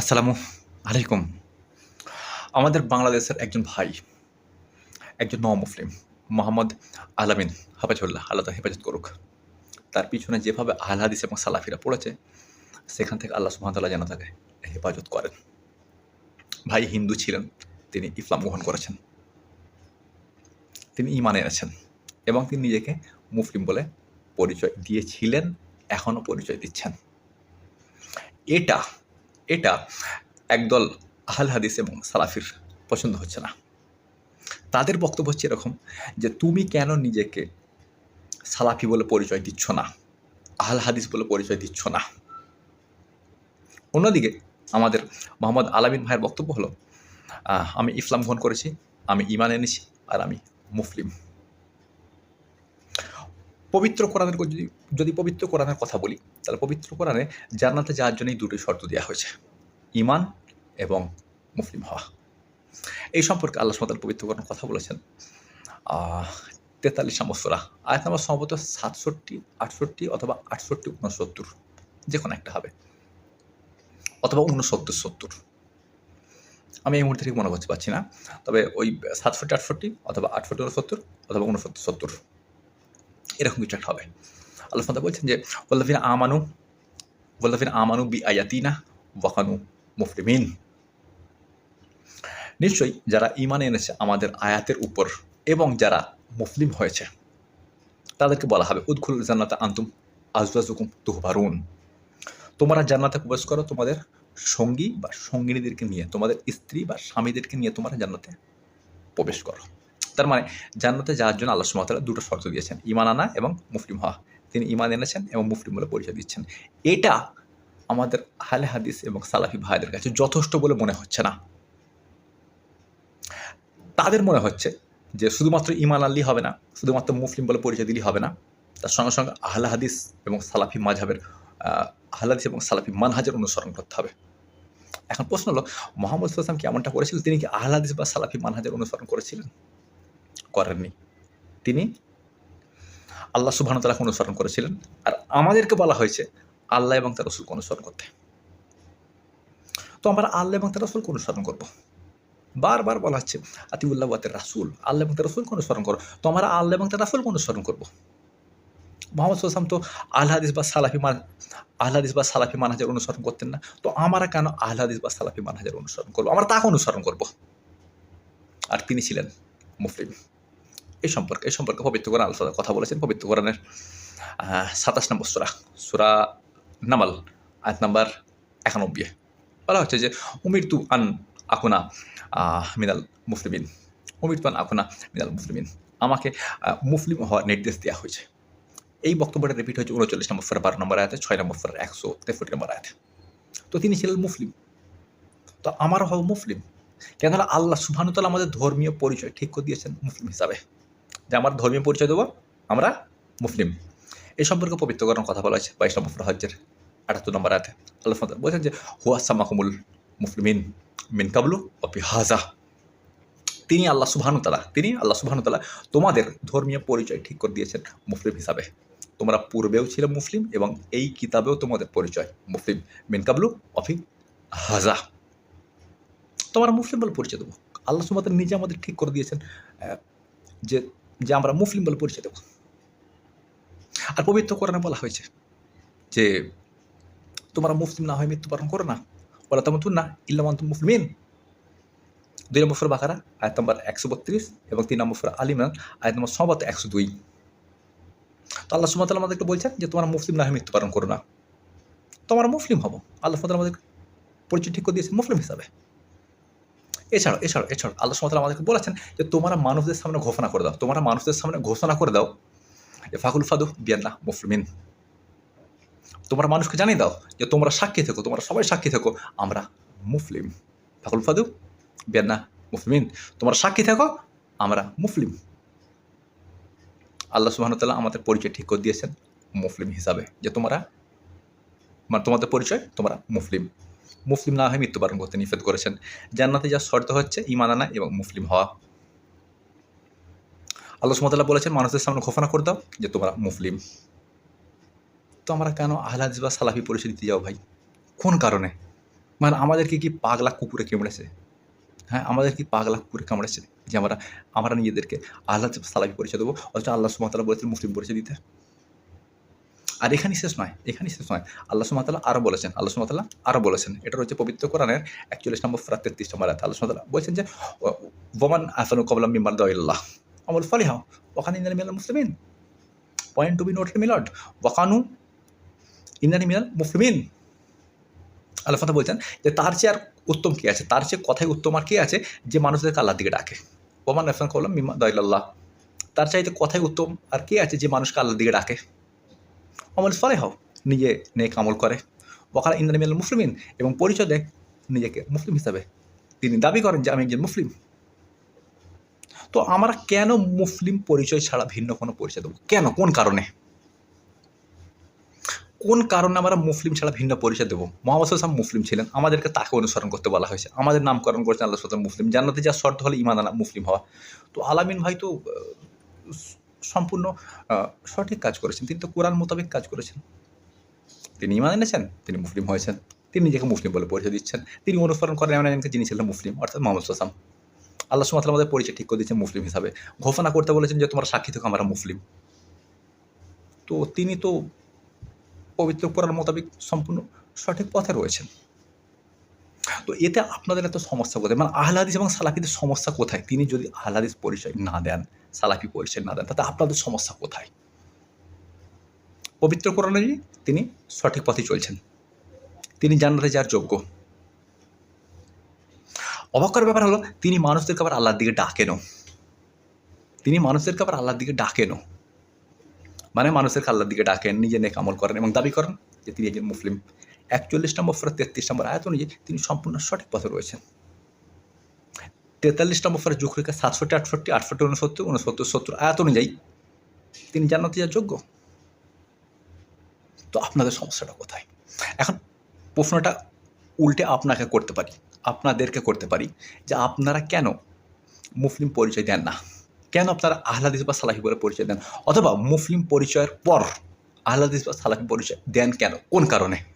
আসসালামু আলাইকুম। আমাদের বাংলাদেশের একজন ভাই, একজন ন মুসলিম, মোহাম্মদ আলামিন হাফাজুল্লাহ আল্লাহ হেফাজত করুক। তার পিছনে যেভাবে আহল হাদিস এবং সালাফিরা পড়েছে, সেখান থেকে আল্লাহ সুহামতাল্লাহ যেন তাকে হেফাজত করেন। ভাই হিন্দু ছিলেন, তিনি ইসলাম গ্রহণ করেছেন। তিনি ইমান এনেছেন এবং তিনি নিজেকে মুসলিম বলে পরিচয় দিয়েছিলেন, এখনও পরিচয় দিচ্ছেন। এটা এটা একদল আহল হাদিস এবং সালাফির পছন্দ হচ্ছে না। তাদের বক্তব্য হচ্ছে এরকম যে, তুমি কেন নিজেকে সালাফি বলে পরিচয় দিচ্ছ না? আহল হাদিস বলে পরিচয় দিচ্ছ না? অন্যদিকে আমাদের মোহাম্মদ আলামিন ভাইয়ের বক্তব্য হলো আমি ইসলাম গ্রহণ করেছি, আমি ইমান এনেছি, আর আমি মুসলিম। পবিত্র কোরআনের যদি যদি পবিত্র কোরআনের কথা বলি, তাহলে পবিত্র কোরআনে জান্নাতে যাওয়ার জন্যই দুটোই শর্ত দেওয়া হয়েছে। ইমান এবং মুসলিম হওয়া। এই সম্পর্কে আল্লাহ সুমাতাল পবিত্র কোরআন কথা বলেছেন। তেতাল্লিশ নম্বর সোরা, আয়াত নম্বর সম্ভবত সাতষট্টি, আটষট্টি অথবা আটষট্টি, উনসত্তর যে কোনো একটা হবে। অথবা উনসত্তর, সত্তর। আমি এই মুহূর্তে ঠিক মনে করতে পারছি না, তবে ওই সাতষট্টি, আটষট্টি অথবা আটষট্টি, উনসত্তর অথবা উনসত্তর, সত্তর। এরকম কিছু একটা হবে। আল্লাহ তাআলা বলছেন যে ওল্লাফিন আমানু ওল্লাফিন আমানু বি আয়াতিনা ওয়াকানু মুফলিমিন নিশ্চয়ই যারা ইমান এনেছে আমাদের আয়াতের উপর এবং যারা মুসলিম হয়েছে, তাদেরকে বলা হবে উদ্খুল জান্নাতে আন্তুম আজবাজুকুম তুহবারুন। তোমরা জান্নাতে প্রবেশ করো, তোমাদের সঙ্গী বা সঙ্গিনীদেরকে নিয়ে, তোমাদের স্ত্রী বা স্বামীদেরকে নিয়ে তোমরা জান্নাতে প্রবেশ করো। তার মানে জান্নাতে যাওয়ার জন্য আল্লাহ সুমাতারা দুটো শর্ত দিয়েছেন ইমান আনা এবং মুসলিম হওয়া তিনি ইমান এনেছেন এবং মুসলিম বলে পরিচয় দিচ্ছেন। এটা আমাদের হালে হাদিস এবং সালাফি ভাইদের কাছে যথেষ্ট বলে মনে হচ্ছে না। তাদের মনে হচ্ছে যে শুধুমাত্র ইমান আল্লি হবে না, শুধুমাত্র মুসলিম বলে পরিচয় দিলেই হবে না। তার সঙ্গে সঙ্গে আহলা হাদিস এবং সালাফি মাঝহাবের আহলা হাদিস এবং সালাফি মানহাজের অনুসরণ করতে হবে। এখন প্রশ্ন হলো, মোহাম্মদ ইসলাম কি এমনটা করেছিলেন তিনি কি আহলা হাদিস বা সালাফি মানহাজের অনুসরণ করেছিলেন? করেননি। তিনি আল্লাহ সুবাহতালাকে অনুসরণ করেছিলেন। আর আমাদেরকে বলা হয়েছে, আল্লাহ এবং তার রসুলকে অনুসরণ করতে। তো আমরা আল্লাহ এবং তার রসুলকে অনুসরণ করব। বারবার বলা হচ্ছে, আতিউল্লাহ ওয়াতের রাসুল, আল্লাহ এবং তার রসুলকে অনুসরণ করো। তো আমরা আল্লাহ এবং তার রাসুলকে অনুসরণ করব। মোহাম্মদ সাল্লাম তো আল্লাহাদিস বা সালাফি মান আল্লাহাদিস বা সালাফি মানহাজের অনুসরণ করতেন না। তো আমরা কেন আল্লাহাদিস বা সালাফি মানহাজের অনুসরণ করব? আমরা তাকে অনুসরণ করব। আর তিনি ছিলেন মুসলিম এই সম্পর্কে এই সম্পর্কে পবিত্র কোরআন আল্লাহ কথা বলেছেন, পবিত্র কোরআনের সাতাশ নম্বর সুরা সুরা নামাল, আয়াত নাম্বার একানব্বই বলা হচ্ছে যে উমির তু আন আকুনা মিনাল মুসলিমিন উমির তু আন আকুনা, মিনাল মুসলিমিন। আমাকে মুসলিম হওয়ার নির্দেশ দেওয়া হয়েছে। এই বক্তব্যটা রিপিট হয়েছে উনচল্লিশ নম্বর ফের বারো নম্বর আয়াতে, ছয় নম্বর ফের একশো তেষট্টি নম্বর আয়াতে। তো তিনি ছিলেন মুসলিম। তো আমারও হব মুসলিম। কেননা আল্লাহ সুবহানুতালা আমাদের ধর্মীয় পরিচয় ঠিক করে দিয়েছেন মুসলিম হিসাবে। যে আমার ধর্মীয় পরিচয় দেবো, আমরা মুসলিম। এই সম্পর্কে পবিত্র করার কথা বলা হয়েছে, বাইশ নম্বর হজ্জের আটাত্তর নম্বর আয়াতে। আল্লাহ বলছেন যে, হুয়া সামাকুমুল মুসলিমিন মিন কাবলু অপি হাজা তিনি আল্লাহ সুবহানুতালা তিনি আল্লাহ সুবহানুতালা তোমাদের ধর্মীয় পরিচয় ঠিক করে দিয়েছেন মুসলিম হিসাবে। তোমরা পূর্বেও ছিলে মুসলিম এবং এই কিতাবেও তোমাদের পরিচয় মুসলিম মিন কাবলু অফি হাজা তোমরা মুসলিম বলে পরিচয় দেবো। আল্লাহ সুমাতার নিজে আমাদের ঠিক করে দিয়েছেন যে যে আমরা মুসলিম বলে পরিচয় দেবো আর পবিত্র কোরআনে বলা হয়েছে যে, তোমরা মুসলিম না হয় মৃত্যুবরণ করো না। বলা তেমন না ইল্লামান তুম মুসলিমিন। দুই নম্বর ফোর বাকারা, আয়াত নম্বর একশো বত্রিশ এবং তিন নম্বর ফোর আলিমান আয়াত নম্বর সবাত একশো দুই। তো আল্লাহ সুমাতাল আমাদেরকে বলছেন যে, তোমরা মুসলিম না হয় মৃত্যুবরণ করো না। তোমরা মুসলিম হব। আল্লাহ সুমাতাল আমাদের পরিচয় ঠিক করে দিয়েছে মুসলিম হিসাবে। এছাড়াও এছাড়াও এছাড়াও, আল্লাহ সুমাতাল আমাদেরকে বলেছেন যে তোমরা মানুষদের সামনে ঘোষণা করে দাও, তোমরা মানুষদের সামনে ঘোষণা করে দাও। যে ফাকুল ফাদু বিয়ান্না মুসলিমিন তোমরা মানুষকে জানিয়ে দাও যে তোমরা সাক্ষী থেকো, তোমরা সবাই সাক্ষী থেকো, আমরা মুসলিম ফাকুল ফাদু বিয়ান্না মুসলিমিন তোমরা সাক্ষী থেকো, আমরা মুসলিম আল্লাহ সুবাহতাল্লাহ আমাদের পরিচয় ঠিক করে দিয়েছেন মুসলিম হিসাবে, যে তোমরা মানে তোমাদের পরিচয়, তোমরা মুসলিম মুসলিম না হয়ে মৃত্যুবরণ করতে নিষেধ করেছেন। জান্নাতে যা শর্ত হচ্ছে ইমান আনা এবং মুসলিম হওয়া। আল্লাহ সুমতাল্লাহ বলেছেন, মানুষদের সামনে ঘোষণা করে দাও যে তোমরা মুসলিম। তো আমরা কেন আহলাদিস বা সালাফি পরিচয় দিতে যাও ভাই? কোন কারণে? মানে আমাদেরকে কি পাগলা কুকুরে কামড়েছে? হ্যাঁ আমাদের কি পাগলা কুকুরে কামড়েছে? যে আমরা আমরা নিজেদেরকে আল্লাহ সালাফি পরিচয় দেবো। অথচ আল্লাহ সুমতাল্লাহ বলেছেন, মুসলিম পরিচয় দিতে। আর এখানেই শেষ নয় এখানে শেষ নয়। আল্লাহ সুমতাল্লাহ আরও বলেছেন, আল্লাহ সুমতাল্লাহ আরও বলেছেন। এটা হচ্ছে পবিত্র কোরআনের একচল্লিশ নম্বর ফরাত তেত্রিশ নম্বর আয়াত। আল্লাহ সুমতাল্লাহ বলছেন যে ওমান আসানু কবলাম মিম্বার দল্লাহ আমল ফালিহা ওখানে ইন্দানি মিলাল মুসলিমিন। পয়েন্ট টু বি নোটেড মিলট ওয়াকানু ইন্দানি মিলাল মুসলিমিন। আল্লাহ কথা বলছেন যে, তার চেয়ে আর উত্তম কে আছে? তার চেয়ে কথায় উত্তম আর কে আছে যে, মানুষদেরকে আল্লাহর দিকে ডাকে? ওমান আসান কবলাম মিম্মা দল্লাহ তার চাইতে কথায় উত্তম আর কে আছে যে, মানুষকে আল্লাহর দিকে ডাকে? আমল ফলে হও নিজে নেক আমল করে। ওখানে ইন্দানি মিলাল মুসলিমিন এবং পরিচয় দেয় নিজেকে মুসলিম হিসাবে। তিনি দাবি করেন যে, আমি একজন মুসলিম। তো আমরা কেন মুসলিম পরিচয় ছাড়া ভিন্ন কোনো পরিচয় দেবো? কেন? কোন কারণে? কোন কারণে আমরা মুসলিম ছাড়া ভিন্ন পরিচয় দেবো? মোহাম্মদ সাল্লাম মুসলিম ছিলেন। আমাদেরকে তাকে অনুসরণ করতে বলা হয়েছে। আমাদের নামকরণ করেছেন আল্লাহ সাল্লাম মুসলিম জান্নাতে যা শর্ত হলে ইমান আনা মুসলিম হওয়া। তো আলামিন ভাই তো সম্পূর্ণ সঠিক কাজ করেছেন। তিনি তো কোরআন মোতাবেক কাজ করেছেন। তিনি ইমান এনেছেন, তিনি মুসলিম হয়েছেন। তিনি নিজেকে মুসলিম বলে পরিচয় দিচ্ছেন। তিনি অনুসরণ করেন এমন একজনকে যিনি ছিলেন মুসলিম, অর্থাৎ মোহাম্মদ সাল্লাম আল্লাহ সুমাত আমাদের পরিচয় ঠিক করে দিচ্ছেন মুসলিম হিসাবে। ঘোষণা করতে বলেছেন যে, তোমরা সাক্ষী থেকে, আমরা মুসলিম। তো তিনি তো পবিত্র কোরআন মোতাবেক সম্পূর্ণ সঠিক পথে রয়েছেন। তো এতে আপনাদের এত সমস্যা কোথায়? মানে আহলাদিস এবং সালাফিদের সমস্যা কোথায়? তিনি যদি আহলাদিস পরিচয় না দেন সালাফি পরিচয় না দেন, তাতে আপনাদের সমস্যা কোথায়? পবিত্র কোরআনে তিনি সঠিক পথে চলছেন। তিনি জান্নাতে যার যোগ্য। অবাক করার ব্যাপার হলো, তিনি মানুষদেরকে আবার আল্লাহর দিকে ডাকেনও। তিনি মানুষদেরকে আবার আল্লাহর দিকে ডাকেনও। মানে মানুষেরকে আল্লাহর দিকে ডাকেন, নিজে নেক আমল করেন এবং দাবি করেন যে তিনি একজন মুসলিম। একচল্লিশ নম্বর ফেরত তেত্রিশ নম্বর আয়াত অনুযায়ী তিনি সম্পূর্ণ সঠিক পথে রয়েছেন। তেতাল্লিশ নম্বর ফেরত জুখরিকা সাতষট্টি, আটষট্টি আটষট্টি, উনসত্তর উনসত্তর, সত্তর, আয়াত অনুযায়ী। তিনি জান্নাতে যার যোগ্য। তো আপনাদের সমস্যাটা কোথায়? এখন প্রশ্নটা উল্টে আপনাকে করতে পারি, আপনাদেরকে করতে পারি যে আপনারা কেন মুসলিম পরিচয় দেন না? কেন আপনারা আহ্লাদিস বা সালাফি বলে পরিচয় দেন? অথবা মুসলিম পরিচয়ের পর আহ্লাদিস বা সালাফি পরিচয় দেন কেন? কোন কারণে?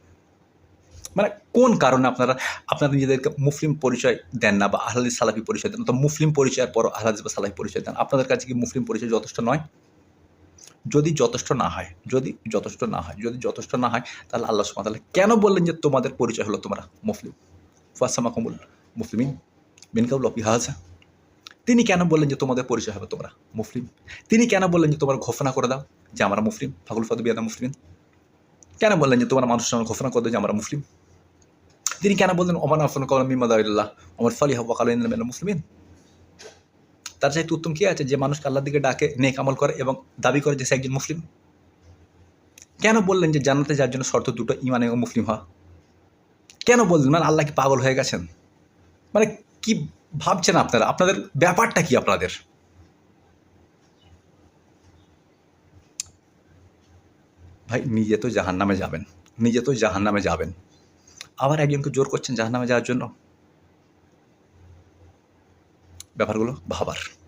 মানে কোন কারণে আপনারা আপনারা নিজেদেরকে মুসলিম পরিচয় দেন না বা আহলাদিস সালাফি পরিচয় দেন অথবা মুসলিম পরিচয়ের পর আহলাদিস বা সালাফি পরিচয় দেন। আপনাদের কাছে কি মুসলিম পরিচয় যথেষ্ট নয়? যদি যথেষ্ট না হয়, যদি যথেষ্ট না হয়, যদি যথেষ্ট না হয়, তাহলে আল্লাহ সুমাতাল কেন বললেন যে তোমাদের পরিচয় হলো তোমরা মুসলিম? ফাসামা কমুল মুসলিমিন মিনকাউল হাজা তিনি কেন বললেন যে তোমাদের পরিচয় হবে তোমরা মুসলিম? তিনি কেন বললেন যে তোমরা ঘোষণা করে দাও যে আমরা মুসলিম? ফাগুল ফাদু বিয়াদা মুসলিম কেন বললেন যে তোমরা মানুষের সঙ্গে ঘোষণা করে দাও যে আমরা মুসলিম? তিনি কেন বললেন ওমান আফসান কলাম মিমাদাউল্লাহ আমার ফলি হব কাল মুসলিমিন তার চাইতে উত্তম কি আছে যে মানুষকে আল্লাহর দিকে ডাকে নেক আমল করে এবং দাবি করে যে সে একজন মুসলিম কেন বললেন যে জান্নাতে যার জন্য শর্ত দুটো ইমান এবং মুসলিম হওয়া কেন বললেন মানে আল্লাহ কি পাগল হয়ে গেছেন মানে কি ভাবছেন আপনারা আপনাদের ব্যাপারটা কি আপনাদের ভাই নিজে তো জাহান নামে যাবেন নিজে তো জাহান নামে যাবেন আবার একজনকে জোর করছেন জাহান নামে যাওয়ার জন্য? ব্যাপারগুলো ভাবার।